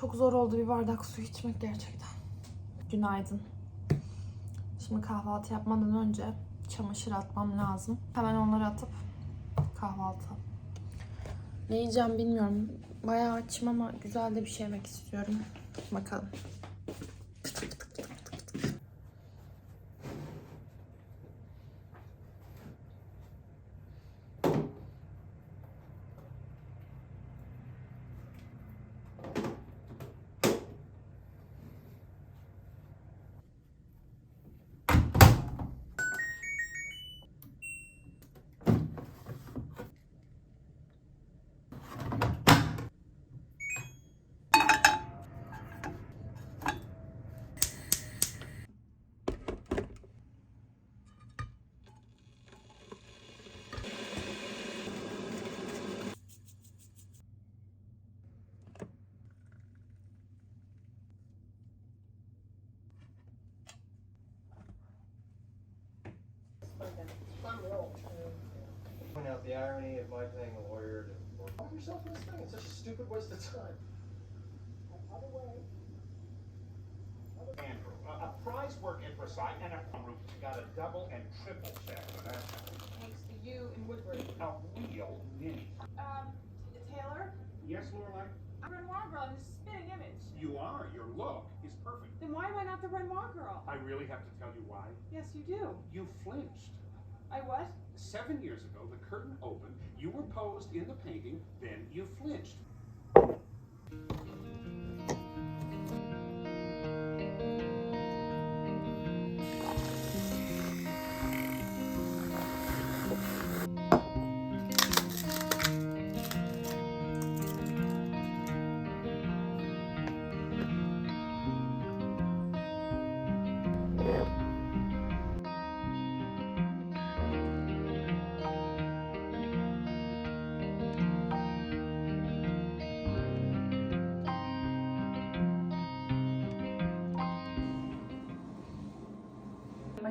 Çok zor oldu bir bardak su içmek gerçekten. Günaydın. Şimdi kahvaltı yapmadan önce çamaşır atmam lazım. Hemen onları atıp kahvaltı. Ne yiyeceğim bilmiyorum. Bayağı açım ama güzel de bir şey yemek istiyorum. Bakalım. The irony of my paying a lawyer to work on yourself in this thing. It's such a stupid waste of time. Another way. Andrew, a, a prize work imprecise and a roof got a double and triple check for that. Thanks to you and Woodward. A real ninny. Um, Taylor, Yes, Lorelai? I'm Renoir girl. I'm the spitting image. You are. Your look is perfect. Then why am I not the Renoir girl? I really have to tell you why. Yes, you do. You flinched. I what? Seven years ago, the curtain opened, you were posed in the painting, then you flinched.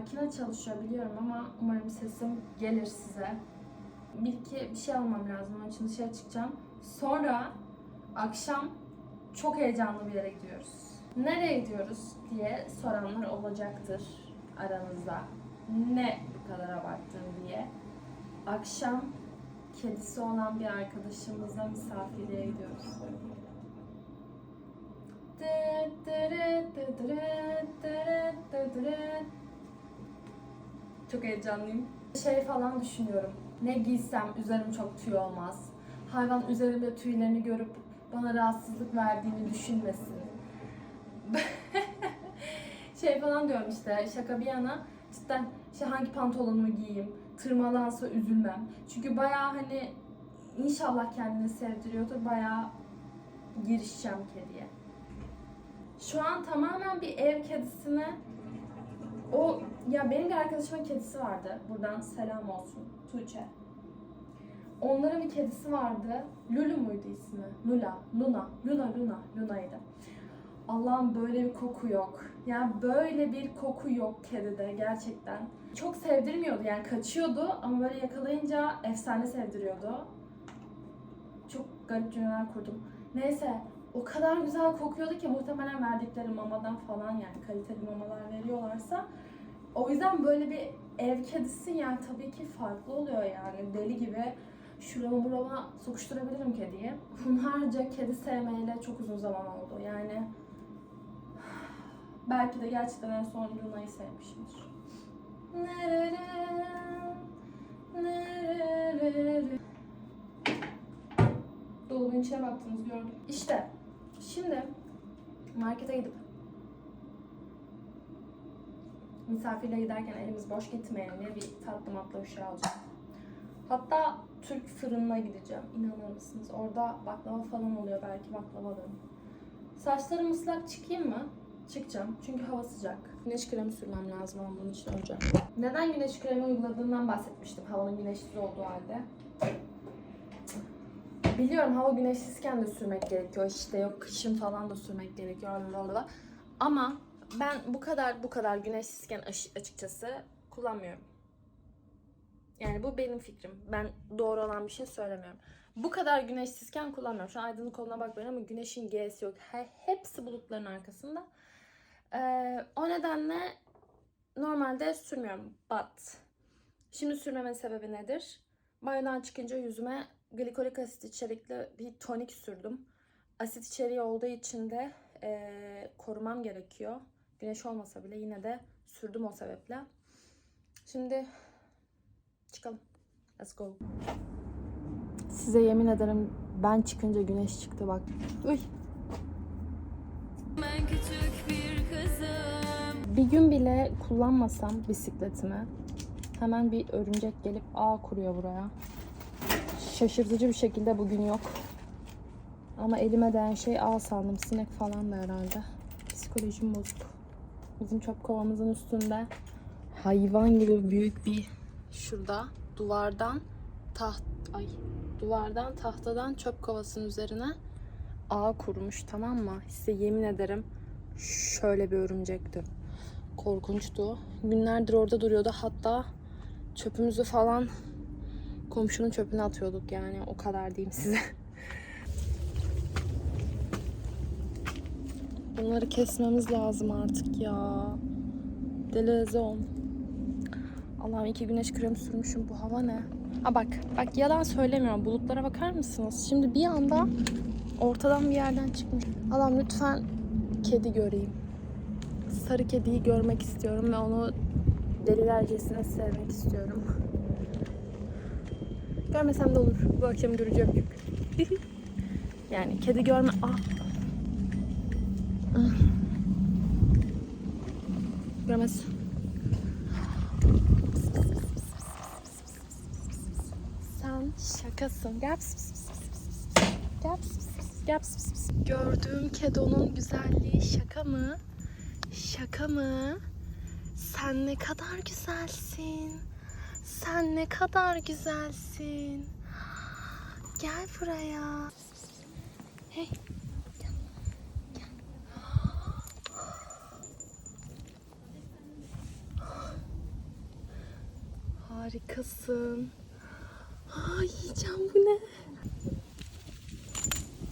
Makine çalışıyor biliyorum ama umarım sesim gelir size. Bir iki bir şey almam lazım. Onun için dışarı çıkacağım. Sonra akşam çok heyecanlı bir yere gidiyoruz. Nereye gidiyoruz diye soranlar olacaktır aranızda. Ne bu kadar abarttın diye. Akşam kedisi olan bir arkadaşımızla misafirliğe gidiyoruz. Çok heyecanlıyım. Şey falan düşünüyorum. Ne giysem üzerim çok tüy olmaz. Hayvan üzerimde tüylerini görüp bana rahatsızlık verdiğini düşünmesin. şey falan diyorum işte şaka bir yana cidden işte hangi pantolonumu giyeyim tırmalansa üzülmem. Çünkü bayağı hani inşallah kendini sevdiriyordur bayağı girişeceğim kediye. Şu an tamamen bir ev kedisine o ya benim bir arkadaşımın kedisi vardı. Buradan selam olsun Tuğçe. Onların bir kedisi vardı. Lulu muydu ismi? Lula, Luna, Luna, Luna, Luna'ydı. Allah'ım böyle bir koku yok. Yani böyle bir koku yok kedide gerçekten. Çok sevdirmiyordu yani kaçıyordu ama böyle yakalayınca efsane sevdiriyordu. Çok garip cümleler kurdum. Neyse o kadar güzel kokuyordu ki muhtemelen verdikleri mamadan falan yani kaliteli mamalar veriyorlarsa. O yüzden böyle bir ev kedisi yani tabii ki farklı oluyor yani deli gibi şurama burama sokuşturabilirim kediyi. Hunharca kedi sevmeyle çok uzun zaman oldu yani. Belki de gerçekten en son Luna'yı sevmişimdir. Dolabın içine baktınız gördüm. İşte şimdi markete gidip misafirle giderken elimiz boş gitmeyelim bir tatlı matlı bir şey alacağım. Hatta Türk fırınına gideceğim. İnanır mısınız? Orada baklava falan oluyor belki baklava alırım. Saçlarım ıslak çıkayım mı? Çıkacağım. Çünkü hava sıcak. Güneş kremi sürmem lazım ama bunun için önce. Neden güneş kremi uyguladığımdan bahsetmiştim havanın güneşsiz olduğu halde. Biliyorum hava güneşsizken de sürmek gerekiyor. İşte yok kışın falan da sürmek gerekiyor. Ama ben bu kadar bu kadar güneşsizken açıkçası kullanmıyorum. Yani bu benim fikrim. Ben doğru olan bir şey söylemiyorum. Bu kadar güneşsizken kullanmıyorum. Şu an aydınlık olduğuna bakmayın ama güneşin G'si yok. He- hepsi bulutların arkasında. Ee, o nedenle normalde sürmüyorum. But şimdi sürmemin sebebi nedir? Banyodan çıkınca yüzüme glikolik asit içerikli bir tonik sürdüm. Asit içeriği olduğu için de ee, korumam gerekiyor. Güneş olmasa bile yine de sürdüm o sebeple. Şimdi çıkalım. Let's go. Size yemin ederim ben çıkınca güneş çıktı bak. Uy. Ben küçük bir kızım. Bir gün bile kullanmasam bisikletimi hemen bir örümcek gelip ağ kuruyor buraya. Şaşırtıcı bir şekilde bugün yok. Ama elime değen şey ağ sandım. Sinek falan da herhalde. Psikolojim bozuk. Bizim çöp kovamızın üstünde hayvan gibi büyük bir şurada duvardan taht ay duvardan tahtadan çöp kovasının üzerine ağ kurmuş tamam mı? Size yemin ederim şöyle bir örümcekti. Korkunçtu. Günlerdir orada duruyordu. Hatta çöpümüzü falan komşunun çöpüne atıyorduk yani. O kadar diyeyim size. Bunları kesmemiz lazım artık ya. Delezon. Allah'ım iki güneş kremi sürmüşüm. Bu hava ne? Ha bak, bak yalan söylemiyorum. Bulutlara bakar mısınız? Şimdi bir anda ortadan bir yerden çıkmış. Allah'ım lütfen kedi göreyim. Sarı kediyi görmek istiyorum ve onu delilercesine sevmek istiyorum. Görmesem de olur. Bu akşam göreceğim çünkü. yani kedi görme... Ah. Görmez. Sen şakasın. Gel. Gel. Gel. Gördüğüm kedonun güzelliği şaka mı? Şaka mı? Sen ne kadar güzelsin. Sen ne kadar güzelsin. Gel buraya. Hey. Harikasın. Aa, yiyeceğim bu ne?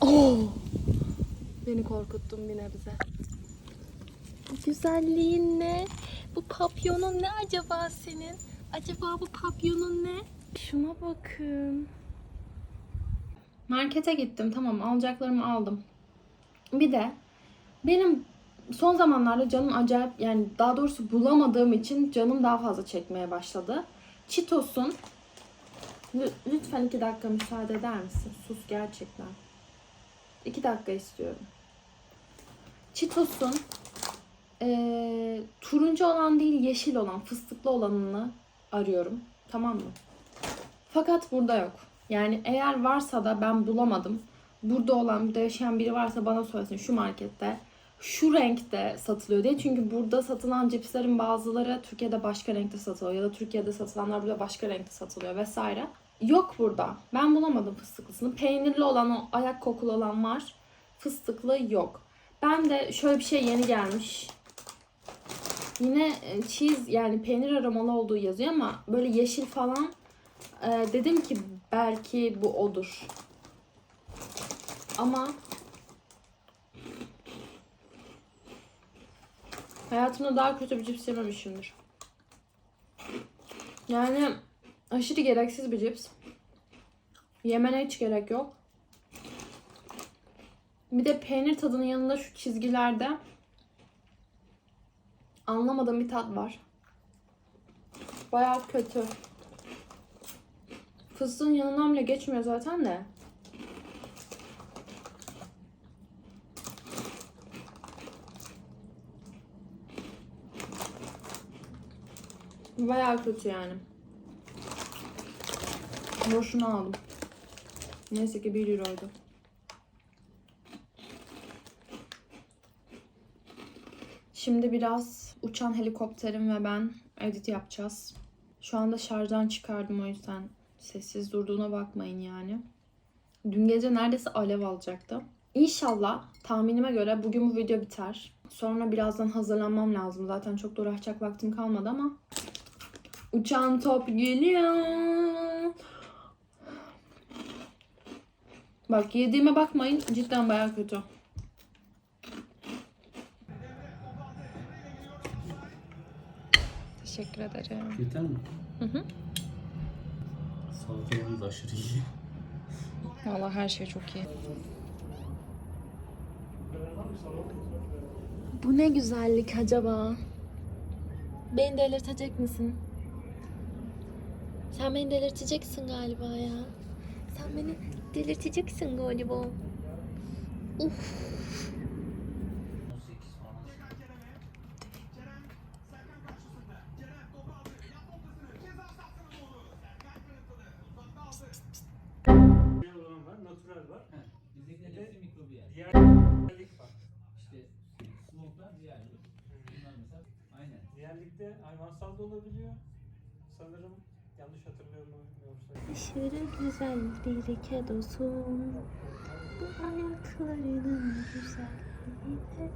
Oo. Beni korkuttun bir nebze. Bu güzelliğin ne? Bu papyonun ne acaba senin? Acaba bu papyonun ne? Şuna bakın. Markete gittim tamam alacaklarımı aldım. Bir de benim son zamanlarda canım acayip yani daha doğrusu bulamadığım için canım daha fazla çekmeye başladı. Lü- lütfen iki dakika müsaade eder misin? Sus gerçekten. İki dakika istiyorum. Cheetos'un eee, turuncu olan değil yeşil olan fıstıklı olanını arıyorum. Tamam mı? Fakat burada yok. Yani eğer varsa da ben bulamadım. Burada olan, burada yaşayan biri varsa bana söylesin şu markette. Şu renkte satılıyor diye. Çünkü burada satılan cipslerin bazıları Türkiye'de başka renkte satılıyor. Ya da Türkiye'de satılanlar burada başka renkte satılıyor vesaire. Yok burada. Ben bulamadım fıstıklısını. Peynirli olan o ayak kokulu olan var. Fıstıklı yok. Ben de şöyle bir şey yeni gelmiş. Yine cheese yani peynir aromalı olduğu yazıyor ama böyle yeşil falan. Ee, dedim ki belki bu odur. Ama hayatımda daha kötü bir cips yememişimdir. Yani aşırı gereksiz bir cips. Yemene hiç gerek yok. Bir de peynir tadının yanında şu çizgilerde anlamadığım bir tat var. Bayağı kötü. Fıstığın yanından bile geçmiyor zaten de. Bayağı kötü yani. Boşuna aldım. Neyse ki 1 euroydu. Şimdi biraz uçan helikopterim ve ben edit yapacağız. Şu anda şarjdan çıkardım o yüzden sessiz durduğuna bakmayın yani. Dün gece neredeyse alev alacaktı. İnşallah tahminime göre bugün bu video biter. Sonra birazdan hazırlanmam lazım. Zaten çok da uğraşacak vaktim kalmadı ama. Uçan top geliyor. Bak yediğime bakmayın cidden baya kötü. Teşekkür ederim. Yeter mi? Hı hı. Salatalarımız aşırı iyi. Vallahi her şey çok iyi. Bu ne güzellik acaba? Beni delirtecek misin? Sen beni delirteceksin galiba ya. Sen beni delirteceksin galiba. Uf. 18 falan. olan var, natural var. Bizdeki de mikrobiyal. Diğerlik var. İşte smoke'lar diğerli. Bunlar mesela aynen. Diğerlikte hayvansal da olabiliyor. Aşırı güzel bir kedosun Bu ayaklarının güzelliğine